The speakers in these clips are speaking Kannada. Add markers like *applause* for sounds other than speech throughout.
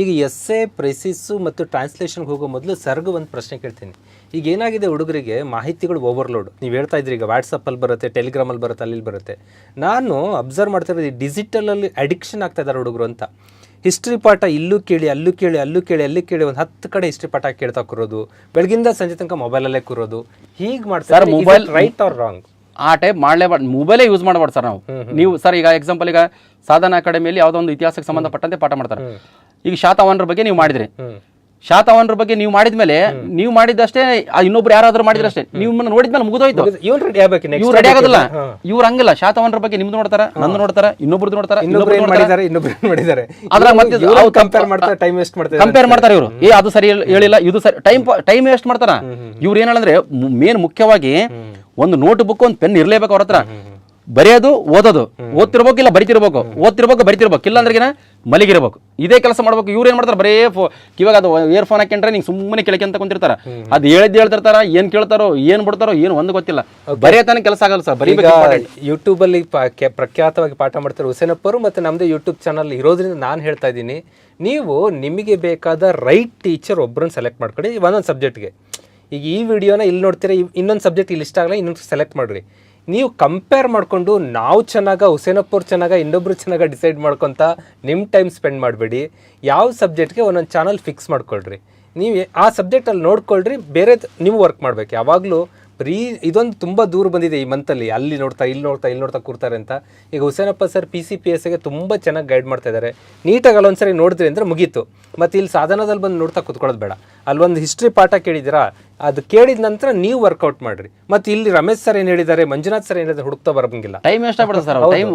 ಈಗ ಎಸ್ ಎ ಪ್ರೈಸಿಸ್ಸು ಮತ್ತು ಟ್ರಾನ್ಸ್ಲೇಷನ್ಗೆ ಹೋಗೋ ಮೊದಲು ಸರ್ಗ ಒಂದು ಪ್ರಶ್ನೆ ಕೇಳ್ತೀನಿ. ಈಗ ಏನಾಗಿದೆ ಹುಡುಗರಿಗೆ ಮಾಹಿತಿಗಳು ಓವರ್ಲೋಡ್ ನೀವು ಹೇಳ್ತಾ ಇದ್ರಿ ಈಗ ವಾಟ್ಸಪ್ಪಲ್ಲಿ ಬರುತ್ತೆ ಟೆಲಿಗ್ರಾಮಲ್ಲಿ ಬರುತ್ತೆ ಅಲ್ಲಿ ಬರುತ್ತೆ. ನಾನು ಅಬ್ಸರ್ವ್ ಮಾಡ್ತಿರೋದು ಈ ಡಿಜಿಟಲಲ್ಲಿ ಅಡಿಕ್ಷನ್ ಆಗ್ತಾ ಇದ್ದಾರೆ ಹುಡುಗರು ಅಂತ. ಹಿಸ್ಟ್ರಿ ಪಾಠ ಇಲ್ಲೂ ಕೇಳಿ ಅಲ್ಲೂ ಕೇಳಿ ಅಲ್ಲೂ ಕೇಳಿ ಅಲ್ಲಿ ಕೇಳಿ ಒಂದು ಹತ್ತು ಕಡೆ ಹಿಸ್ಟ್ರಿ ಪಾಠ ಕೇಳ್ತಾ ಕೂರೋದು. ಬೆಳಗಿಂದ ಸಂಜೆ ತನಕ ಮೊಬೈಲಲ್ಲೇ ಕೂರೋದು. ಹೀಗೆ ಮಾಡ್ತಾರೆ ಮೊಬೈಲ್ ರೈಟ್ ಆರ್ ರಾಂಗ್ ಆ ಟೈಪ್ ಮಾಡಲೇಬಾರ್ದು. ಮೊಬೈಲೇ ಯೂಸ್ ಮಾಡಬಾರ್ದು ಸರ್ ನಾವು. ನೀವು ಸರ್ ಈಗ ಎಕ್ಸಾಂಪಲ್ ಈಗ ಸಾಧನ ಅಕಾಡೆಮಿಯಲ್ಲಿ ಯಾವುದೋ ಒಂದು ಇತಿಹಾಸಕ್ಕೆ ಸಂಬಂಧಪಟ್ಟಂತೆ ಪಾಠ ಮಾಡ್ತಾರೆ. ಈಗ ಶಾತವಾಹನರ ಬಗ್ಗೆ ನೀವು ಮಾಡಿದ್ರಿ. ಶಾತವನರ ಶಾತವಾಹನರ ಬಗ್ಗೆ ನೀವು ಮಾಡಿದ್ಮೇಲೆ ನೀವು ಮಾಡಿದಷ್ಟೇ ಇನ್ನೊಬ್ರು ಯಾರಾದ್ರೂ ಮಾಡಿದ್ರಷ್ಟೇ ನೀವು ನೋಡಿದ್ಮೇಲೆ ಮುಗಿದೋಯ್ತು ಇವ್ರು ರೆಡಿ ಆಗೋದಿಲ್ಲ. ಇವ್ರು ಹಂಗಿಲ್ಲ. ಶಾತವಾಹನರ ಬಗ್ಗೆ ನಿಮ್ದು ನೋಡ್ತಾರ ನಂದು ನೋಡ್ತಾರ ಇನ್ನೊಬ್ರದ್ದು ನೋಡ್ತಾರ ಇನ್ನೊಬ್ರು ಅವ್ರು ಕಂಪೇರ್ ಮಾಡ್ತಾರೆ ಟೈಮ್ ವೇಸ್ಟ್ ಮಾಡ್ತಾರೆ ಕಂಪೇರ್ ಮಾಡ್ತಾರೆ ಇವರು. ಏ ಅದು ಸರಿ ಹೇಳ್- ಹೇಳಿಲ್ಲ. ಇದು ಸರಿ ಟೈಮ್ ಟೈಮ್ ವೇಸ್ಟ್ ಮಾಡ್ತಾರ. ಇವ್ರು ಏನಂದ್ರೆ ಮೇನ್ ಮುಖ್ಯವಾಗಿ ಒಂದು ನೋಟ್ ಬುಕ್ ಒಂದು ಪೆನ್ ಇರ್ಲೇಬೇಕು ಅವ್ರ ಹತ್ರ. ಬರೆಯೋದು ಓದೋದು. ಓದ್ತಿರ್ಬೇಕು ಇಲ್ಲ ಬರಿತಿರ್ಬೇಕು. ಓದ್ತಿರ್ಬೇಕು ಬರಿತಿರ್ಬೇಕು. ಇಲ್ಲ ಅಂದ್ರೆ ಮಲಗಿರ್ಬೇಕು. ಇದೇ ಕೆಲಸ ಮಾಡ್ಬೇಕು. ಇವ್ರು ಏನ್ ಮಾಡ್ತಾರೆ? ಬರೇ ಫೋ ಇವಾಗ ಅದು ಇಯರ್ ಫೋನ್ ಹಾಕೊಂಡ್ರೆ ನಿಂಗೆ ಸುಮ್ಮನೆ ಕೆಳಕಂತ ಕುಂತಿರ್ತಾರ. ಅದು ಹೇಳಿದ್ ಹೇಳ್ತಿರ್ತಾರ ಏನ್ ಕೇಳ್ತಾರೋ ಏನ್ ಬಿಡ್ತಾರೋ ಏನು ಒಂದು ಗೊತ್ತಿಲ್ಲ. ಬರೆಯತಾನೆ ಕೆಲಸ ಆಗಲ್ಲ ಸರ್. ಬರೀ ಯೂಟ್ಯೂಬ್ ಅಲ್ಲಿ ಪಾ- ಪ್ರಖ್ಯಾತವಾಗಿ ಪಾಠ ಮಾಡ್ತಾರೆ ಹುಸೇನಪ್ಪರು ಮತ್ತೆ ನಮ್ದು ಯೂಟ್ಯೂಬ್ ಚಾನಲ್ ಇರೋದ್ರಿಂದ ನಾನು ಹೇಳ್ತಾ ಇದ್ದೀನಿ. ನೀವು ನಿಮಗೆ ಬೇಕಾದ ರೈಟ್ ಟೀಚರ್ ಒಬ್ಬರನ್ನ ಸೆಲೆಕ್ಟ್ ಮಾಡ್ಕೊಳ್ಳಿ ಒಂದೊಂದು ಸಬ್ಜೆಕ್ಟ್ಗೆ ಈಗ ಈ ವಿಡಿಯೋನ ಇಲ್ಲಿ ನೋಡ್ತೀರ ಇನ್ನೊಂದು ಸಬ್ಜೆಕ್ಟ್ ಇಲ್ಲಿ ಇಷ್ಟ ಆಗಲ್ಲ, ಇನ್ನೊಂದು ಸೆಲೆಕ್ಟ್ ಮಾಡ್ರಿ ನೀವು ಕಂಪೇರ್ ಮಾಡಿಕೊಂಡು ನಾವು ಚೆನ್ನಾಗ ಹುಸೇನಪ್ಪವ್ರು ಚೆನ್ನಾಗ, ಇನ್ನೊಬ್ರು ಚೆನ್ನಾಗ ಡಿಸೈಡ್ ಮಾಡ್ಕೊತ ನಿಮ್ಮ ಟೈಮ್ ಸ್ಪೆಂಡ್ ಮಾಡಬೇಡಿ. ಯಾವ ಸಬ್ಜೆಕ್ಟ್ಗೆ ಒಂದೊಂದು ಚಾನಲ್ ಫಿಕ್ಸ್ ಮಾಡ್ಕೊಳ್ರಿ. ನೀವು ಆ ಸಬ್ಜೆಕ್ಟಲ್ಲಿ ನೋಡ್ಕೊಳ್ರಿ, ಬೇರೆ ನೀವು ವರ್ಕ್ ಮಾಡಬೇಕು. ಯಾವಾಗಲೂ ಬರೀ ಇದೊಂದು ತುಂಬ ದೂರ ಬಂದಿದೆ ಈ ಮಂತಲ್ಲಿ ಅಲ್ಲಿ. ನೋಡ್ತಾ ಇಲ್ಲಿ ನೋಡ್ತಾ ಇಲ್ಲಿ ನೋಡ್ತಾ ಕೂರ್ತಾರೆ ಅಂತ. ಈಗ Husenappa sir P C P ಎಸ್ಗೆ ತುಂಬ ಚೆನ್ನಾಗಿ ಗೈಡ್ ಮಾಡ್ತಾ ಇದ್ದಾರೆ ನೀಟಾಗಿ ಅಲ್ಲೊಂದ್ಸರಿ ನೋಡಿದ್ರಿ ಅಂದ್ರೆ ಮುಗೀತು. ಮತ್ತು ಇಲ್ಲಿ ಸಾಧನದಲ್ಲಿ ಬಂದು ನೋಡ್ತಾ ಕೂತ್ಕೊಳ್ಳೋದು ಬೇಡ. ಅಲ್ಲೊಂದು ಹಿಸ್ಟ್ರಿ ಪಾಠ ಕೇಳಿದಿರಾ ಅದು ಕೇಳಿದ ನಂತರ ನೀವು ವರ್ಕೌಟ್ ಮಾಡ್ರಿ. ಮತ್ತೆ ಇಲ್ಲಿ ರಮೇಶ್ ಸರ್ ಏನು ಹೇಳಿದ್ದಾರೆ ಮಂಜುನಾಥ್ ಸರ್ ಏನಿದ್ದಾರೆ ಹುಡುಕ್ತಾ ಬರಂಗಿಲ್ಲ. Sir time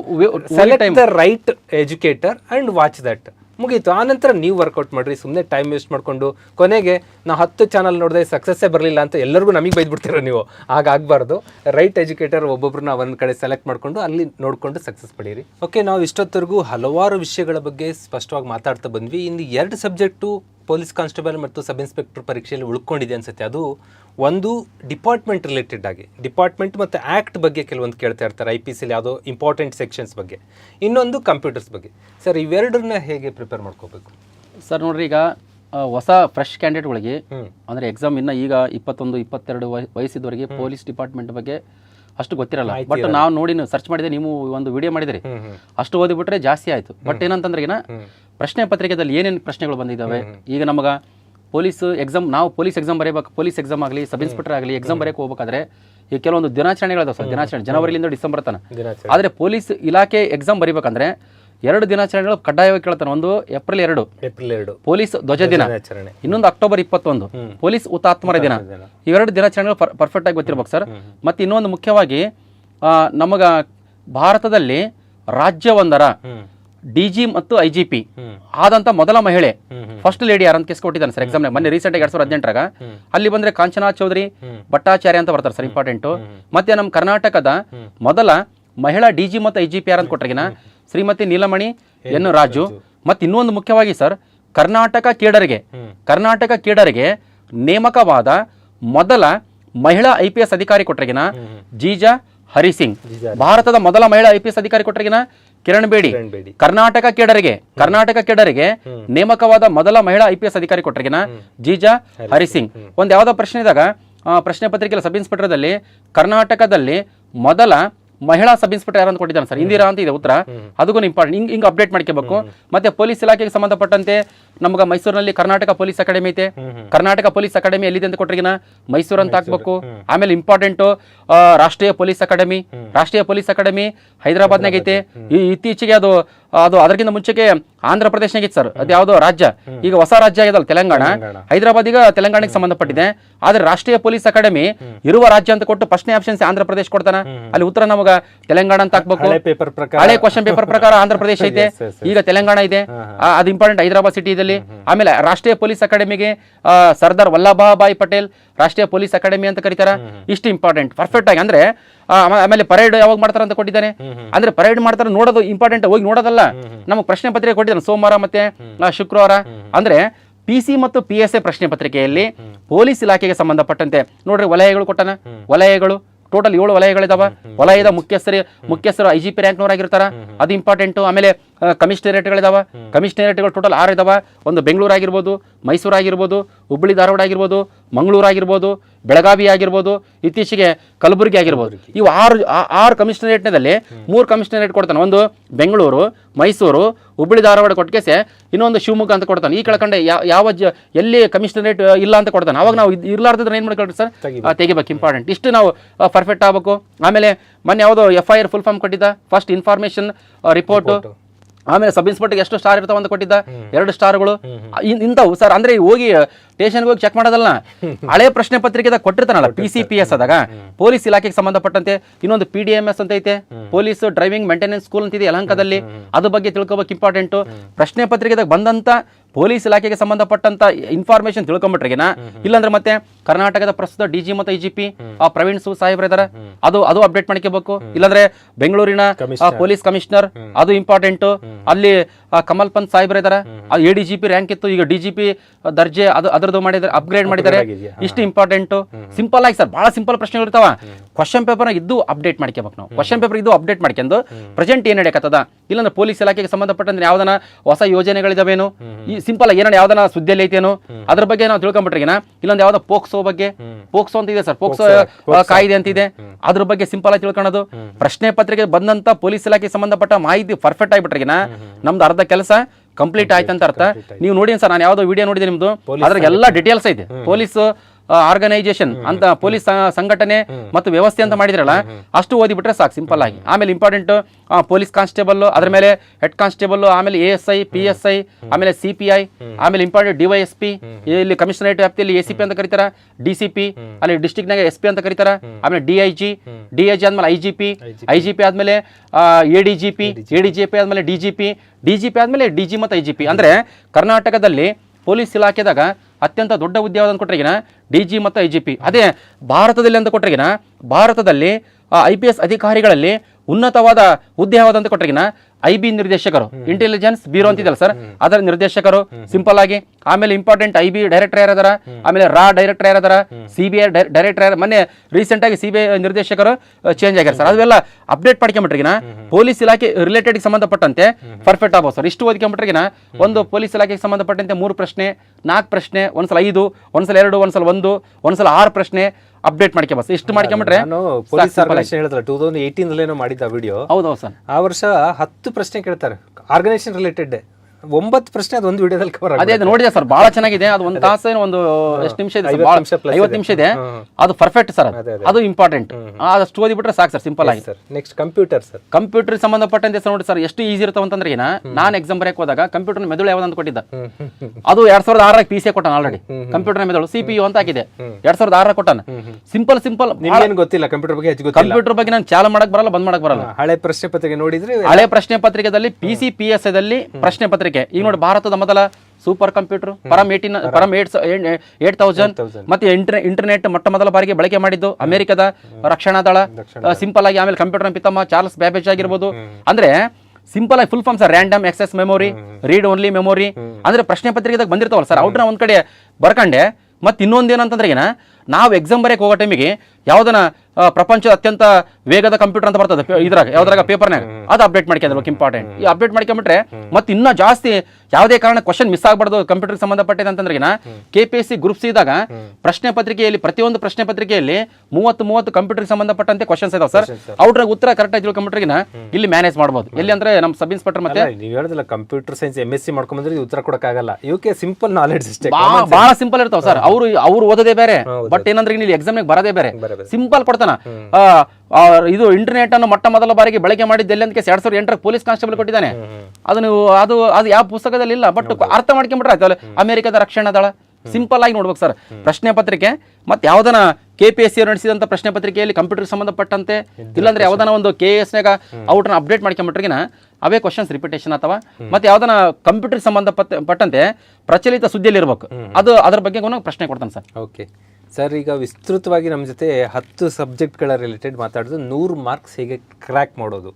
select the right educator and watch that ಮುಗೀತು. ಆನಂತರ ನೀವು ವರ್ಕೌಟ್ ಮಾಡಿರಿ ಸುಮ್ಮನೆ ಟೈಮ್ ವೇಸ್ಟ್ ಮಾಡಿಕೊಂಡು. ಕೊನೆಗೆ ನಾವು ಹತ್ತು ಚಾನಲ್ ನೋಡಿದೆ ಸಕ್ಸಸ್ಸೇ ಬರಲಿಲ್ಲ ಅಂತ ಎಲ್ಲರಿಗೂ ನಮಗೆ ಬೈದ್ಬಿಡ್ತೀರ ನೀವು. ಆಗ ಆಗಬಾರ್ದು. ರೈಟ್ ಎಜುಕೇಟರ್ ಒಬ್ಬೊಬ್ಬರನ್ನ ಒಂದು ಕಡೆ ಸೆಲೆಕ್ಟ್ ಮಾಡಿಕೊಂಡು ಅಲ್ಲಿ ನೋಡಿಕೊಂಡು ಸಕ್ಸಸ್ ಪಡೀರಿ. ಓಕೆ ನಾವು ಇಷ್ಟೊತ್ತವರೆಗೂ ಹಲವಾರು ವಿಷಯಗಳ ಬಗ್ಗೆ ಸ್ಪಷ್ಟವಾಗಿ ಮಾತಾಡ್ತಾ ಬಂದ್ವಿ. ಇನ್ನು ಎರಡು ಸಬ್ಜೆಕ್ಟು ಪೊಲೀಸ್ ಕಾನ್ಸ್ಟೇಬಲ್ ಮತ್ತು ಸಬ್ ಇನ್ಸ್ಪೆಕ್ಟರ್ ಪರೀಕ್ಷೆಯಲ್ಲಿ ಉಳ್ಕೊಂಡಿದೆ ಅನ್ಸುತ್ತೆ. ಅದು ಒಂದು ಡಿಪಾರ್ಟ್ಮೆಂಟ್ ರಿಲೇಟೆಡ್ ಆಗಿ ಡಿಪಾರ್ಟ್ಮೆಂಟ್ ಮತ್ತು ಆ್ಯಕ್ಟ್ ಬಗ್ಗೆ ಕೆಲವೊಂದು ಕೇಳ್ತಾ ಇರ್ತಾರೆ ಐ ಪಿ ಸಿಲಿ ಯಾವುದೋ ಇಂಪಾರ್ಟೆಂಟ್ ಸೆಕ್ಷನ್ಸ್ ಬಗ್ಗೆ. ಇನ್ನೊಂದು ಕಂಪ್ಯೂಟರ್ಸ್ ಬಗ್ಗೆ. ಸರ್ ಇವೆರಡನ್ನ ಹೇಗೆ ಪ್ರಿಪೇರ್ ಮಾಡ್ಕೋಬೇಕು? ಸರ್ ನೋಡ್ರಿ ಈಗ ಹೊಸ ಫ್ರೆಶ್ ಕ್ಯಾಂಡಿಡೇಟ್ಗಳಿಗೆ ಅಂದರೆ ಅಂದ್ರೆ ಎಕ್ಸಾಮ್ ಇನ್ನ ಈಗ ಇಪ್ಪತ್ತೊಂದು ಇಪ್ಪತ್ತೆರಡು ವಯಸ್ಸಿದವರಿಗೆ ಪೊಲೀಸ್ ಡಿಪಾರ್ಟ್ಮೆಂಟ್ ಬಗ್ಗೆ ಅಷ್ಟು ಗೊತ್ತಿರಲ್ಲ. ಬಟ್ ನಾವು ನೋಡಿ ಸರ್ಚ್ ಮಾಡಿದೆ ನೀವು ಒಂದು ವಿಡಿಯೋ ಮಾಡಿದ್ರಿ. ಅಷ್ಟು ಓದಿಬಿಟ್ರೆ ಜಾಸ್ತಿ ಆಯ್ತು. ಬಟ್ ಏನಂತಂದ್ರೆ ಪ್ರಶ್ನೆ ಪತ್ರಿಕೆದಲ್ಲಿ ಏನೇನು ಪ್ರಶ್ನೆಗಳು ಬಂದಿದ್ದಾವೆ? ಈಗ ನಮಗ ಪೊಲೀಸ್ ಎಕ್ಸಾಮ್ ನಾವು ಪೊಲೀಸ್ ಎಕ್ಸಾಮ್ ಬರೀಬೇಕು ಪೊಲೀಸ್ ಎಕ್ಸಾಮ್ ಆಗಲಿ ಸಬ್ ಇನ್ಸ್ಪೆಕ್ಟರ್ ಆಗಲಿ ಎಕ್ಸಾಮ್ ಬರೆಯಕ್ಕೆ ಹೋಗಬೇಕಾದ್ರೆ ಈ ಕೆಲವೊಂದು ದಿನಾಚರಣೆಗಳಿದಾವೆ ಸರ್ ದಿನಾಚರಣೆ ಜನವರಿಲಿಂದ ಡಿಸೆಂಬರ್ ತನಕ. ಆದರೆ ಪೊಲೀಸ್ ಇಲಾಖೆ ಎಕ್ಸಾಮ್ ಬರೀಬೇಕಂದ್ರೆ ಎರಡು ದಿನಾಚರಣೆಗಳು ಕಡ್ಡಾಯವಾಗಿ ಕೇಳ್ತಾನೆ ಒಂದು ಏಪ್ರಿಲ್ ಎರಡು. ಏಪ್ರಿಲ್ ಎರಡು. ಪೊಲೀಸ್ ಧ್ವಜ ದಿನ. ಇನ್ನೊಂದು ಅಕ್ಟೋಬರ್ ಇಪ್ಪತ್ತೊಂದು. ಪೊಲೀಸ್ ಹುತಾತ್ಮರ ದಿನ. ಇವೆರಡು ದಿನಾಚರಣೆಗಳು ಪರ್ಫೆಕ್ಟ್ ಆಗಿ ಗೊತ್ತಿರ್ಬೇಕು ಸರ್. ಮತ್ತೆ ಇನ್ನೊಂದು ಮುಖ್ಯವಾಗಿ ನಮಗ ಭಾರತದಲ್ಲಿ ರಾಜ್ಯವೊಂದರ ಡಿ ಜಿ ಮತ್ತು ಐ ಜಿ ಪಿ ಆದಂತ ಮೊದಲ ಮಹಿಳೆ ಫಸ್ಟ್ ಲೇಡಿ ಯಾರಂತ ಕೇಸ್ ಕೊಟ್ಟಿದ್ದಾನೆ ಸರ್ ಎಕ್ಸಾಮ್ ಮೊನ್ನೆ ರೀಸೆಂಟ್ ಆಗಿ ಎರಡ್ ಸಾವಿರದ ಹದಿನೆಂಟರಾಗ. ಅಲ್ಲಿ ಬಂದ್ರೆ ಕಾಂಚನಾ ಚೌಧರಿ. ಭಟ್ಟಾಚಾರ್ಯ ಅಂತ ಬರ್ತಾರೆ ಸರ್ ಇಂಪಾರ್ಟೆಂಟ್ ಮತ್ತೆ ನಮ್ಮ ಕರ್ನಾಟಕದ ಮೊದಲ ಮಹಿಳಾ ಡಿ ಜಿ ಮತ್ತು ಐ ಜಿ ಪಿ ಯಾರಂತ ಕೊಟ್ಟರೆಗಿನ ಶ್ರೀಮತಿ ನೀಲಮಣಿ ಎನ್ ರಾಜು. ಮತ್ತೆ ಇನ್ನೊಂದು ಮುಖ್ಯವಾಗಿ ಸರ್ ಕರ್ನಾಟಕ ಕೇಡರಿಗೆ. ಕರ್ನಾಟಕ ಕೇಡರಿಗೆ ನೇಮಕವಾದ ಮೊದಲ ಮಹಿಳಾ ಐ ಪಿ ಎಸ್ ಅಧಿಕಾರಿ ಕೊಟ್ಟರೆಗಿನ ಜೀಜಾ ಹರಿಸಿಂಗ್. ಭಾರತದ ಮೊದಲ ಮಹಿಳಾ ಐ ಪಿ ಎಸ್ ಅಧಿಕಾರಿ ಕೊಟ್ರಿಗಿನ ಕಿರಣ್ ಬೇಡಿ. ಕರ್ನಾಟಕ ಕೇಡರಿಗೆ ಕರ್ನಾಟಕ ಕೇಡರಿಗೆ ನೇಮಕವಾದ ಮೊದಲ ಮಹಿಳಾ ಐ ಪಿ ಎಸ್ ಅಧಿಕಾರಿ ಕೊಟ್ಟರಿಗೆನ? ಜೀಜಾ ಹರಿಸಿಂಗ್. ಒಂದ್ ಯಾವ್ದೋ ಪ್ರಶ್ನೆ ಇದ್ದಾಗ ಪ್ರಶ್ನೆ ಪತ್ರಿಕೆಯಲ್ಲಿ ಸಬ್ ಇನ್ಸ್ಪೆಕ್ಟರ್ದಲ್ಲಿ ಕರ್ನಾಟಕದಲ್ಲಿ ಮೊದಲ ಮಹಿಳಾ ಸಬ್ ಇನ್ಸ್ಪೆಕ್ಟರ್ ಯಾರು ಅಂತ ಕೊಟ್ಟಿದ್ದಾನೆ ಸರ್. ಇಂದಿರಾ ಅಂತ ಇದೆ ಉತ್ತರ. ಅದಕ್ಕೂ ಇಂಪಾರ್ಟೆಂಟ್ ಹಿಂಗ್ ಹಿಂಗ್ ಅಪ್ಡೇಟ್ ಮಾಡ್ಕೋಬೇಕು. ಮತ್ತೆ ಪೊಲೀಸ್ ಇಲಾಖೆಗೆ ಸಂಬಂಧಪಟ್ಟಂತೆ ನಮ್ಗೆ ಮೈಸೂರಿನಲ್ಲಿ ಕರ್ನಾಟಕ ಪೊಲೀಸ್ ಅಕಾಡೆಮಿ ಐತೆ. ಕರ್ನಾಟಕ ಪೊಲೀಸ್ ಅಕಾಡೆಮಿ ಎಲ್ಲಿದೆ ಅಂತ ಕೊಟ್ಟರಿಗಿನ ಮೈಸೂರು ಅಂತ ಹಾಕ್ಬೇಕು. ಆಮೇಲೆ ಇಂಪಾರ್ಟೆಂಟ್ ರಾಷ್ಟ್ರೀಯ ಪೊಲೀಸ್ ಅಕಾಡೆಮಿ. ರಾಷ್ಟ್ರೀಯ ಪೊಲೀಸ್ ಅಕಾಡೆಮಿ ಹೈದರಾಬಾದ್ನಾಗ ಐತೆ. ಈ ಇತ್ತೀಚೆಗೆ ಅದು ಅದು ಅದಕ್ಕಿಂತ ಮುಂಚೆಗೆ ಆಂಧ್ರ ಪ್ರದೇಶನಾಗಿತ್ತು ಸರ್. ಅದು ಯಾವುದೋ ರಾಜ್ಯ. ಈಗ ಹೊಸ ರಾಜ್ಯ ಆಗಿದಲ್ಲ ತೆಲಂಗಾಣ. ಹೈದರಾಬಾದ್ ಈಗ ತೆಲಂಗಾಣಕ್ಕೆ ಸಂಬಂಧಪಟ್ಟಿದೆ. ಆದ್ರೆ ರಾಷ್ಟ್ರೀಯ ಪೊಲೀಸ್ ಅಕಾಡೆಮಿ ಇರುವ ರಾಜ್ಯ ಅಂತ ಕೊಟ್ಟು ಫಸ್ಟ್ನೇ ಆಪ್ಷನ್ಸ್ ಆಂಧ್ರ ಪ್ರದೇಶ ಕೊಡ್ತಾನ. ಅಲ್ಲಿ ಉತ್ತರ ನಮಗ ತೆಲಂಗಾಣ ಅಂತ ಹಾಕ್ಬೇಕು. ಹಳೆ ಕ್ವಶನ್ ಪೇಪರ್ ಪ್ರಕಾರ ಆಂಧ್ರ ಪ್ರದೇಶ ಐತೆ. ಈಗ ತೆಲಂಗಾಣ ಇದೆ. ಅದು ಇಂಪಾರ್ಟೆಂಟ್ ಹೈದರಾಬಾದ್ ಸಿಟಿ ಇದಲ್ಲಿ ಆಮೇಲೆ ರಾಷ್ಟ್ರೀಯ ಪೊಲೀಸ್ ಅಕಾಡೆಮಿಗೆ ಸರ್ದಾರ್ ವಲ್ಲಭಭಾಯ್ ಪಟೇಲ್ ರಾಷ್ಟ್ರೀಯ ಪೊಲೀಸ್ ಅಕಾಡೆಮಿ ಅಂತ ಕರೀತಾರ. ಇಷ್ಟು ಇಂಪಾರ್ಟೆಂಟ್ ಪರ್ಫೆಕ್ಟ್ ಆಗಿ ಅಂದ್ರೆ ಆಮೇಲೆ ಪರೇಡ್ ಯಾವಾಗ ಮಾಡ್ತಾರ ಅಂತ ಕೊಟ್ಟಿದ್ದಾನೆ. ಅಂದ್ರೆ ಪರೇಡ್ ಮಾಡ್ತಾರ ನೋಡೋದು ಇಂಪಾರ್ಟೆಂಟ್ ಹೋಗಿ ನೋಡೋದಲ್ಲ. ನಮಗೆ ಪ್ರಶ್ನೆ ಪತ್ರಿಕೆ ಕೊಟ್ಟಿದ್ದಾನೆ ಸೋಮವಾರ ಮತ್ತೆ ಶುಕ್ರವಾರ. ಅಂದ್ರೆ ಪಿಸಿ ಮತ್ತು ಪಿ ಎಸ್ ಎ ಪ್ರಶ್ನೆ ಪತ್ರಿಕೆಯಲ್ಲಿ ಪೊಲೀಸ್ ಇಲಾಖೆಗೆ ಸಂಬಂಧಪಟ್ಟಂತೆ ನೋಡ್ರಿ ವಲಯಗಳು ಕೊಟ್ಟನ? ವಲಯಗಳು ಟೋಟಲ್ ಏಳು ವಲಯಗಳಿದಾವ. ವಲಯದ ಮುಖ್ಯಸ್ಥರು ಮುಖ್ಯಸ್ಥರು ಐ ಜಿ ಪಿ ರ್ಯಾಂಕ್ನವರಾಗಿರ್ತಾರ ಅದು ಇಂಪಾರ್ಟೆಂಟ್ ಆಮೇಲೆ ಕಮಿಷನರೇಟ್ಗಳಿದಾವ. ಕಮಿಷನರೇಟ್ಗಳು ಟೋಟಲ್ ಆರು ಇದಾವ ಒಂದು ಬೆಂಗಳೂರು ಆಗಿರ್ಬೋದು ಮೈಸೂರು ಆಗಿರ್ಬೋದು ಹುಬ್ಬಳ್ಳಿ ಧಾರವಾಡ ಆಗಿರ್ಬೋದು ಮಂಗಳೂರು ಆಗಿರ್ಬೋದು ಬೆಳಗಾವಿ ಆಗಿರ್ಬೋದು ಇತ್ತೀಚೆಗೆ ಕಲಬುರಗಿ ಆಗಿರ್ಬೋದು. ಇವು ಆರು ಆರು ಕಮಿಷನರೇಟ್ನಲ್ಲಿ ಮೂರು ಕಮಿಷನರೇಟ್ ಕೊಡ್ತಾನೆ. ಒಂದು ಬೆಂಗಳೂರು ಮೈಸೂರು ಹುಬ್ಬಳ್ಳಿ ಧಾರವಾಡ ಕೊಟ್ಟಕೆಸೆ ಇನ್ನೊಂದು ಶಿವಮೊಗ್ಗ ಅಂತ ಕೊಡ್ತಾನೆ. ಈ ಕೆಳಕಂಡೆ ಯಾವ ಜ ಎಲ್ಲಿ ಕಮಿಷನರೇಟ್ ಇಲ್ಲ ಅಂತ ಕೊಡ್ತಾನೆ. ಅವಾಗ ನಾವು ಇರ್ಲಾರ್ದಿದ್ರೆ ಏನು ಮಾಡ್ಕೊಳ್ರಿ ಸರ್? ತೆಗಿಬೇಕು. ಇಂಪಾರ್ಟೆಂಟ್ ಇಷ್ಟು ನಾವು ಪರ್ಫೆಕ್ಟ್ ಆಗಬೇಕು. ಆಮೇಲೆ ಮೊನ್ನೆ ಯಾವುದೋ F I R full form ಕೊಟ್ಟಿದ್ದ ಫಸ್ಟ್ ಇನ್ಫಾರ್ಮೇಷನ್ ರಿಪೋರ್ಟು ಆಮೇಲೆ ಸಬ್ ಇನ್ಸ್ಪೆಕ್ಟರ್ಗೆ ಎಷ್ಟು ಸ್ಟಾರ್ ಇರ್ತಾವ ಅಂತ ಕೊಟ್ಟಿದ್ದ ಎರಡು ಸ್ಟಾರ್ಗಳು ಇನ್- ಇಂಥವು ಸರ್. ಅಂದರೆ ಹೋಗಿ ಸ್ಟೇಷನ್ಗೆ ಹೋಗಿ ಚೆಕ್ ಮಾಡೋದಲ್ಲ. *laughs* ಹಳೆ ಪ್ರಶ್ನೆ ಪತ್ರಿಕೆದಾಗ ಕೊಟ್ಟಿರ್ತಾನಲ್ಲ ಪಿ ಸಿ ಪಿ ಎಸ್ ಅದಾಗ ಪೊಲೀಸ್ ಇಲಾಖೆಗೆ ಸಂಬಂಧಪಟ್ಟಂತೆ ಇನ್ನೊಂದು ಪಿ ಡಿ ಎಂ ಎಸ್ ಅಂತ ಐತೆ. ಪೊಲೀಸ್ ಡ್ರೈವಿಂಗ್ ಮೇಂಟೆನೆನ್ಸ್ ಸ್ಕೂಲ್ ಅಂತಿದೆ ಯಲಹಂಕದಲ್ಲಿ. ಅದ್ರ ಬಗ್ಗೆ ತಿಳ್ಕೊಬೇಕು ಇಂಪಾರ್ಟೆಂಟ್ ಪ್ರಶ್ನೆ ಪತ್ರಿಕೆದಾಗ ಬಂದಂತ ಪೊಲೀಸ್ ಇಲಾಖೆಗೆ ಸಂಬಂಧಪಟ್ಟಂತ ಇನ್ಫಾರ್ಮೇಶನ್ ತಿಳ್ಕೊಂಬಿಟ್ರಿಗೆನಾ ಇಲ್ಲಾಂದ್ರೆ ಮತ್ತೆ ಕರ್ನಾಟಕದ ಪ್ರಸ್ತುತ ಡಿ ಜಿ ಮತ್ತು ಐ ಜಿ ಪಿ ಆ ಪ್ರವೀಣ್ ಸು ಸಾಹೇಬ್ರ ಇದಾರೆ ಅದು ಅದು ಅಪ್ಡೇಟ್ ಮಾಡ್ಕೋಬೇಕು. ಇಲ್ಲಾಂದ್ರೆ ಬೆಂಗಳೂರಿನ ಪೊಲೀಸ್ ಕಮಿಷನರ್ ಅದು ಇಂಪಾರ್ಟೆಂಟ್ ಅಲ್ಲಿ ಕಮಲ್ ಪಂತ್ ಸಾಹೇಬ್ರ ಇದಾರೆ. A D G P rank ಇತ್ತು. ಈಗ ಡಿ ಜಿ ಪಿ ದರ್ಜೆ ಅದು ಅದರದ್ದು ಮಾಡಿದ್ದಾರೆ ಅಪ್ಗ್ರೇಡ್ ಮಾಡಿದ್ದಾರೆ ಇಷ್ಟು ಇಂಪಾರ್ಟೆಂಟ್ ಸಿಂಪಲ್ ಆಗಿ ಸರ್ ಬಹಳ ಸಿಂಪಲ್ ಪ್ರಶ್ನೆಗಳು ಇರ್ತಾವ. ಕ್ವಶನ್ ಪೇಪರ್ ಇದ್ದು ಅಪ್ಡೇಟ್ ಮಾಡ್ಕೋಬೇಕು ನಾವು. ಕ್ವಶನ್ ಪೇಪರ್ ಇದು ಅಪ್ಡೇಟ್ ಮಾಡ್ಕೊಂಡು ಪ್ರೆಸೆಂಟ್ ಏನ್ ನಡೆಯಕತ್ತದ? ಇಲ್ಲಾಂದ್ರೆ ಪೊಲೀಸ್ ಇಲಾಖೆಗೆ ಸಂಬಂಧಪಟ್ಟಂತೆ ಯಾವ್ದನ ಹೊಸ ಯೋಜನೆಗಳಿದಾವೇನು? ಈ ಸಿಂಪಲ್ ಏನಾದ್ರು ಯಾವ್ದನ ಸುದ್ದಿಯಲ್ಲಿ ಐತೇನು? ಅದ್ರ ಬಗ್ಗೆ ನಾವು ತಿಳ್ಕೊಂಬಿಟ್ರಿಗೆನ ಇಲ್ಲೊಂದು ಯಾವ್ದೋ ಪೋಕ್ಸೋ ಬಗ್ಗೆ? ಪೋಕ್ಸೋ ಅಂತ ಇದೆ ಸರ್. ಪೋಕ್ಸೋ ಕಾಯ್ದೆ ಅಂತಿದೆ. ಅದ್ರ ಬಗ್ಗೆ ಸಿಂಪಲ್ ಆಗಿ ತಿಳ್ಕೊಳ್ಳೋದು ಪ್ರಶ್ನೆ ಪತ್ರಿಕೆ ಬಂದಂತ ಪೊಲೀಸ್ ಇಲಾಖೆಗೆ ಸಂಬಂಧಪಟ್ಟ ಮಾಹಿತಿ ಪರ್ಫೆಕ್ಟ್ ಆಗಿಬಿಟ್ರಿಗೆನ ನಮ್ದು ಅರ್ಧ ಕೆಲಸ ಕಂಪ್ಲೀಟ್ ಆಯ್ತು ಅಂತ ಅರ್ಥ. ನೀವು ನೋಡಿ ಸರ್ ನಾನು ಯಾವ್ದೋ ವಿಡಿಯೋ ನೋಡಿದೆ ನಿಮ್ದು. ಅದ್ರಾಗ ಎಲ್ಲ ಡೀಟೇಲ್ಸ್ ಐತೆ. ಪೊಲೀಸ್ ಆರ್ಗನೈಸೇಷನ್ ಅಂತ ಪೊಲೀಸ್ ಸಂಘಟನೆ ಮತ್ತು ವ್ಯವಸ್ಥೆ ಅಂತ ಮಾಡಿದ್ರಲ್ಲ ಅಷ್ಟು ಓದಿಬಿಟ್ರೆ ಸಾಕು ಸಿಂಪಲ್ ಆಗಿ. ಆಮೇಲೆ ಇಂಪಾರ್ಟೆಂಟ್ ಪೊಲೀಸ್ ಕಾನ್ಸ್ಟೇಬಲ್ ಅದ್ರ ಮೇಲೆ ಹೆಡ್ ಕಾನ್ಸ್ಟೇಬಲ್ ಆಮೇಲೆ A S I P S I ಆಮೇಲೆ ಸಿ ಪಿ ಐ ಆಮೇಲೆ ಇಂಪಾರ್ಟೆಂಟ್ ಡಿವೈಎಸ್ಪಿ ಪಿ ಇಲ್ಲಿ ಕಮಿಷನರೇಟ್ ವ್ಯಾಪ್ತಿಯಲ್ಲಿ ಎ ಸಿ ಪಿ ಅಂತ ಕರೀತಾರ ಡಿ ಸಿ ಪಿ ಅಲ್ಲಿ ಡಿಸ್ಟಿಕ್ನಾಗ ಎಸ್ ಪಿ ಅಂತ ಕರೀತಾರ ಆಮೇಲೆ D I G D I G ಆದ್ಮೇಲೆ I G P I G P ಆದ್ಮೇಲೆ A D G P A D G P ಆದ್ಮೇಲೆ D G P D G P ಆದ್ಮೇಲೆ ಡಿ ಜಿ ಮತ್ತು ಐ ಜಿ ಪಿ ಅಂದ್ರೆ ಕರ್ನಾಟಕದಲ್ಲಿ ಪೊಲೀಸ್ ಇಲಾಖೆದಾಗ ಅತ್ಯಂತ ದೊಡ್ಡ ಹುದ್ದೆ ಯಾವ್ದು ಡಿ ಜಿ ಮತ್ತು ಐ ಜಿ ಪಿ. ಅದೇ ಭಾರತದಲ್ಲಿ ಅಂತ ಭಾರತದಲ್ಲಿ ಐ ಪಿ ಎಸ್ ಅಧಿಕಾರಿಗಳಲ್ಲಿ ಉನ್ನತವಾದ ಹುದ್ದೆ ಯಾವ್ದು ಅಂತ ಕೊಟ್ರಿಗಿನ ಐ ಬಿ ನಿರ್ದೇಶಕರು ಇಂಟೆಲಿಜೆನ್ಸ್ ಬ್ಯೂರೋ ಅಂತಿದಲ್ಲ ಸರ್ ಅದರ ನಿರ್ದೇಶಕರು ಸಿಂಪಲ್ ಆಗಿ ಆಮೇಲೆ ಇಂಪಾರ್ಟೆಂಟ್ ಐ ಬಿ ಡೈರೆಕ್ಟರ್ ಯಾರದಾರ ಆಮೇಲೆ ರಾ ಡೈರೆಕ್ಟರ್ ಯಾರದಾರ ಸಿ ಬಿ ಐ ಡೈರೆಕ್ಟರ್ ಯಾರ ಮೊನ್ನೆ ರೀಸೆಂಟ್ ಆಗಿ ಸಿ ಬಿ ಐ ನಿರ್ದೇಶಕರು ಚೇಂಜ್ ಆಗ್ಯಾರ ಸರ್. ಅದೆಲ್ಲ ಅಪ್ಡೇಟ್ ಮಾಡ್ಕೊಂಬಿಟ್ರಿಗಿನ ಪೊಲೀಸ್ ಇಲಾಖೆ ರಿಲೇಟೆಡ್ ಸಂಬಂಧಪಟ್ಟಂತೆ ಪರ್ಫೆಕ್ಟ್ ಆಗ್ಬೋದು ಸರ್. ಇಷ್ಟು ಓದ್ಕೊಂಬಿಟ್ರಿಗಿನ ಒಂದು ಪೊಲೀಸ್ ಇಲಾಖೆಗೆ ಸಂಬಂಧಪಟ್ಟಂತೆ ಮೂರು ಪ್ರಶ್ನೆ ನಾಲ್ಕು ಪ್ರಶ್ನೆ ಒಂದ್ಸಲ ಐದು ಒಂದ್ಸಲ ಎರಡು ಒಂದ್ಸಲ ಒಂದು ಒಂದ್ಸಲ ಆರು ಪ್ರಶ್ನೆ ಅಪ್ಡೇಟ್ ಮಾಡ್ಕೊಬೋದು ಇಷ್ಟು ಮಾಡ್ಕೊಂಬಿಟ್ರೆ ನಾನು ಪೊಲೀಸ್ ಆರ್ಗನೈಸೇಷನ್ ಹೇಳಿದ್ರಲ್ಲ ಟೂ ತೌಸಂಡ್ ಏಯ್ಟೀನ್ ಏನೋ ಮಾಡಿದ್ದ ವಿಡಿಯೋ ಹೌದೌದು ಸರ್. ಆ ವರ್ಷ ಹತ್ತು ಪ್ರಶ್ನೆ ಕೇಳ್ತಾರೆ. ಆರ್ಗನೈಸೇಷನ್ ರಿಲೇಟೆಡ್ ಒಂಬತ್ತು ಪ್ರಶ್ನೆ ಅದು ಒಂದು ವಿಡಿಯೋದಲ್ಲಿ ಕವರ್ ಅದೇ ಅದು ನೋಡಿದೆ ಸರ್ ಬಹಳ ಚೆನ್ನಾಗಿದೆ. ಅದು ಒಂದು ತಾಸು ಏನು ಒಂದು ಎಷ್ಟು ನಿಮಿಷ ಇದೆ ಐವತ್ತು ನಿಮಿಷ ಇದೆ. ಅದು ಪರ್ಫೆಕ್ಟ್ ಸರ್ ಅದು. ಇಂಪಾರ್ಟೆಂಟ್ ಅಷ್ಟು ಓದಿಬಿಟ್ರೆ ಸಾಕು ಸರ್ ಸಿಂಪಲ್ ಆಗಿ. Sir next computer sir computer ಸಂಬಂಧಪಟ್ಟಂತೆ ಸರ್ ನೋಡಿ ಸರ್ ಎಷ್ಟು ಈಸಿ ಇರ್ತಾವ ಅಂತಂದ್ರೆ ಏನ ನಾನು ಎಕ್ಸಾಮ್ ಬರೆಯಕ್ಕೆ ಹೋದಾಗ ಕಂಪ್ಯೂಟರ್ ಮೆದುಳು ಯಾವ್ದು ಅಂತ ಕೊಟ್ಟಿದ್ದ. ಅದು ಎರಡ್ ಸಾವಿರದ ಆರಾಗ ಪಿ ಸಿ ಕೊಟ್ಟಾನ ಆಲ್ರೆಡಿ ಕಂಪ್ಯೂಟರ್ ಮೆದುಳು ಸಿ ಪಿ ಯು ಅಂತ ಆಗಿದೆ ಎರಡ್ ಸಾವಿರದ ಆರ ಕೊಟ್ಟಾನ. ಸಿಂಪಲ್ ಸಿಂಪಲ್ ನಿಮ್ಗೇನು ಗೊತ್ತಿಲ್ಲ ಕಂಪ್ಯೂಟರ್ ಬಗ್ಗೆ ಹೆಚ್ಚು ಗೊತ್ತಿಲ್ಲ. ಕಂಪ್ಯೂಟರ್ ಬಗ್ಗೆ ನಾನು ಚಾಲ ಮಾಡಕ್ ಬರಲ್ಲ ಬಂದ್ ಮಾಡಕ್ ಬರಲ್ಲ. ಹಳೆ ಪ್ರಶ್ನೆ ಪತ್ರಿಕೆ ನೋಡಿದ್ರೆ ಹಳೆ ಪ್ರಶ್ನೆ ಪತ್ರಿಕೆದಲ್ಲಿ ಪಿ ಸಿ ಪಿ ಎಸ್ ದಲ್ಲಿ ಪ್ರಶ್ನೆ ಪತ್ರಿಕೆ ಈಗ ನೋಡಿ ಭಾರತದ ಮೊದಲ super computer Param eighteen Param eight eight thousand ಮತ್ತೆ ಇಂಟರ್ನೆಟ್ ಮೊಟ್ಟ ಮೊದಲ ಬಾರಿಗೆ ಬಳಕೆ ಮಾಡಿದ್ದು ಅಮೆರಿಕದ ರಕ್ಷಣಾ ದಳ. ಸಿಂಪಲ್ ಆಗಿ ಆಮೇಲೆ ಕಂಪ್ಯೂಟರ್ ಪಿತಮ್ಮ ಚಾರ್ಲ್ಸ್ ಬ್ಯಾಬೇಜ್ ಆಗಿರ್ಬೋದು. ಅಂದ್ರೆ ಸಿಂಪಲ್ ಆಗಿ full form sir random access memory read only memory ಅಂದ್ರೆ ಪ್ರಶ್ನೆ ಪತ್ರಿಕೆದಾಗ ಬಂದಿರ್ತಾವಲ್ಲ ಸರ್ ಅವ್ರನ್ನ ಒಂದ್ ಕಡೆ ಬರ್ಕಂಡೆ. ಮತ್ತೆ ಇನ್ನೊಂದೇನಂತಂದ್ರೆ ಏನ ನಾವು ಎಕ್ಸಾಮ್ ಬರೆಯಕ್ಕೆ ಹೋಗೋ ಟೈಮಿಗೆ ಯಾವ್ದನ ಪ್ರಪಂಚದ ಅತ್ಯಂತ ವೇಗದ ಕಂಪ್ಯೂಟರ್ ಅಂತ ಬರ್ತದೆ ಇದ್ರಾಗ ಯಾವ್ದ್ರಾಗ ಪೇಪರ್ನಾಗ ಅದು ಅಪ್ಡೇಟ್ ಮಾಡ್ಕೊಂಡ್ಬೇಕು ಇಂಪಾರ್ಟೆಂಟ್ ಈ ಅಪ್ಡೇಟ್ ಮಾಡ್ಕೊಂಡ್ಬಿಟ್ರೆ ಮತ್ತೆ ಇನ್ನೂ ಜಾಸ್ತಿ ಯಾವುದೇ ಕಾರಣ ಕ್ವಶನ್ ಮಿಸ್ ಆಗಬಾರ್ದು ಕಂಪ್ಯೂಟರ್ ಸಂಬಂಧಪಟ್ಟಿದೆ ಅಂತಂದ್ರೆ K P S C group ಸಿದಾಗ ಪ್ರಶ್ನೆ ಪತ್ರಿಕೆಯಲ್ಲಿ ಪ್ರತಿಯೊಂದು ಪ್ರಶ್ನೆ ಪತ್ರಿಕೆಯಲ್ಲಿ ಮೂವತ್ತು ಮೂವತ್ತು ಕಂಪ್ಯೂಟರ್ ಸಂಬಂಧಪಟ್ಟಂತೆ ಕ್ವಶನ್ಸ್ ಇದಾವೆ ಸರ್ ಅವ್ರಾಗ ಉತ್ತರ ಕರೆಕ್ಟ್ ಆಗಿ ತಿಳ್ಕೊಂಬಿಟ್ರಿಗಿನ ಇಲ್ಲಿ ಮ್ಯಾನೇಜ್ ಮಾಡ್ಬೋದು. ಎಲ್ಲಿ ಅಂದ್ರೆ ನಮ್ಮ ಸಬ್ ಇನ್ಸ್ಪೆಕ್ಟರ್ ಮತ್ತೆ ನೀವು ಹೇಳಿದ್ರೆ computer science M S C ಮಾಡ್ಕೊಂಡ್ಬಂದ್ರೆ ಉತ್ತರ ಕೊಡಕ್ಕಾಗಲ್ಲ. ಇವಕ್ಕೆ ಸಿಂಪಲ್ ನಾಲೆಡ್ಜ್ ಅಷ್ಟೇ ಬಹಳ ಸಿಂಪಲ್ ಇರ್ತಾವ ಸರ್ ಅವರು ಅವರು ಓದೋದೇ ಬೇರೆ ಬಟ್ ಏನಂದ್ರೆ ಇಲ್ಲಿ ಎಕ್ಸಾಮ್ ಬರೋದೇ ಬೇರೆ. ಸಿಂಪಲ್ ಕೊಡ್ತಾನ. ಇದು ಇಂಟರ್ನೆಟ್ ಅನ್ನು ಮೊಟ್ಟ ಮೊದಲ ಬಾರಿಗೆ ಬಳಕೆ ಮಾಡಿದ್ದೆಲ್ಲ ಎಲ್ಲಿ ಅಂತ ಎರಡ್ ಸಾವಿರದ ಎಂಟರ ಪೊಲೀಸ್ ಕಾನ್ಸ್ಟೇಬಲ್ ಕೊಟ್ಟಿದ್ದಾನೆ. ಅದನ್ನು ನೀವು ಅದು ಅದು ಯಾವ ಪುಸ್ತಕದಲ್ಲಿ ಇಲ್ಲ ಬಟ್ ಅರ್ಥ ಮಾಡ್ಕೊಂಡ್ಬಿಟ್ರೆ ಆಯ್ತು. ಅಮೆರಿಕದ ರಕ್ಷಣಾ ದಳ. ಸಿಂಪಲ್ ಆಗಿ ನೋಡ್ಬೇಕು ಸರ್. ಪ್ರಶ್ನೆ ಪತ್ರಿಕೆ ಮತ್ತೆ ಯಾವ್ದನ ಕೆ ಪಿ ಎಸ್ ಸಿ ನಡೆಸಿದಂತ ಪ್ರಶ್ನೆ ಪತ್ರಿಕೆಯಲ್ಲಿ ಕಂಪ್ಯೂಟರ್ ಸಂಬಂಧಪಟ್ಟಂತೆ ಇಲ್ಲಾಂದ್ರೆ ಯಾವ್ದನ ಒಂದು ಕೆ ಎಸ್ ನಾಗ ಔಟ್ನ ಅಪ್ಡೇಟ್ ಮಾಡ್ಕೊಂಬಿಟ್ರಿಗೆ ಅವೇ ಕ್ವಶನ್ಸ್ ರಿಪಿಟೇಷನ್ ಅಥವಾ ಮತ್ತೆ ಯಾವ್ದನ ಕಂಪ್ಯೂಟರ್ ಸಂಬಂಧಪಟ್ಟಂತೆ ಪಟ್ಟಂತೆ ಪ್ರಚಲಿತ ಸುದ್ದಿಯಲ್ಲಿ ಇರ್ಬೇಕು ಅದು ಅದ್ರ ಬಗ್ಗೆ ಪ್ರಶ್ನೆ ಕೊಡ್ತಾನೆ ಸರ್. ಓಕೆ ಸರ್ ಈಗ ವಿಸ್ತೃತವಾಗಿ ನಮ್ಮ ಜೊತೆ ಹತ್ತು ಸಬ್ಜೆಕ್ಟ್ಗಳ ರಿಲೇಟೆಡ್ ಮಾತಾಡೋದು. ನೂರು ಮಾರ್ಕ್ಸ್ ಹೇಗೆ ಕ್ರ್ಯಾಕ್ ಮಾಡೋದು?